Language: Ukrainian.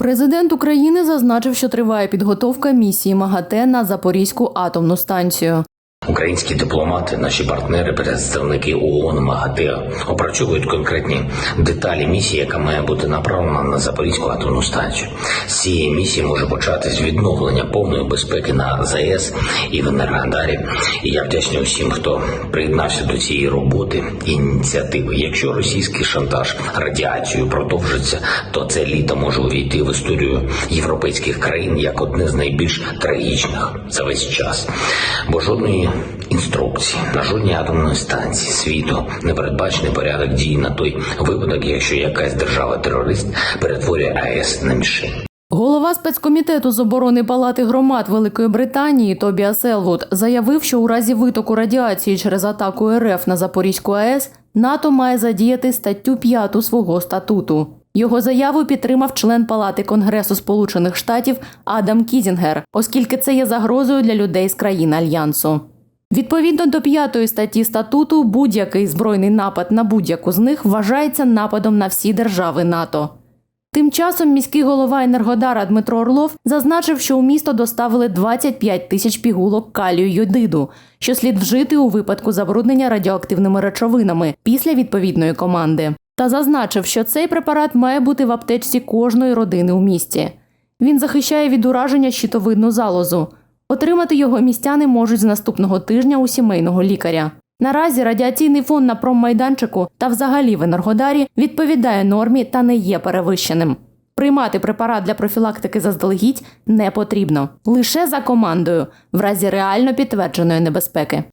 Президент України зазначив, що триває підготовка місії МАГАТЕ на Запорізьку атомну станцію. Українські дипломати, наші партнери, представники ООН, МАГАТЕ опрацьовують конкретні деталі місії, яка має бути направлена на Запорізьку атомну станцію. З цієї місії може початись відновлення повної безпеки на ЗАЕС і в Енергодарі. І я вдячний усім, хто приєднався до цієї роботи ініціативи. Якщо російський шантаж радіацією продовжиться, то це літо може увійти в історію європейських країн як одне з найбільш трагічних за весь час. Бо інструкції на жодній атомної станції світу не передбачений порядок дій на той випадок, якщо якась держава-терорист перетворює АЕС на мішень. Голова спецкомітету з оборони Палати громад Великої Британії Тобіас Елвуд заявив, що у разі витоку радіації через атаку РФ на Запорізьку АЕС НАТО має задіяти статтю 5 свого статуту. Його заяву підтримав член Палати Конгресу Сполучених Штатів Адам Кізінгер, оскільки це є загрозою для людей з країн альянсу. Відповідно до п'ятої статті статуту, будь-який збройний напад на будь-яку з них вважається нападом на всі держави НАТО. Тим часом міський голова Енергодара Дмитро Орлов зазначив, що у місто доставили 25 тисяч пігулок калію йодиду, що слід вжити у випадку забруднення радіоактивними речовинами після відповідної команди. Та зазначив, що цей препарат має бути в аптечці кожної родини у місті. Він захищає від ураження щитовидну залозу. Отримати його містяни можуть з наступного тижня у сімейного лікаря. Наразі радіаційний фон на проммайданчику та взагалі в Енергодарі відповідає нормі та не є перевищеним. Приймати препарат для профілактики заздалегідь не потрібно лише за командою, в разі реально підтвердженої небезпеки.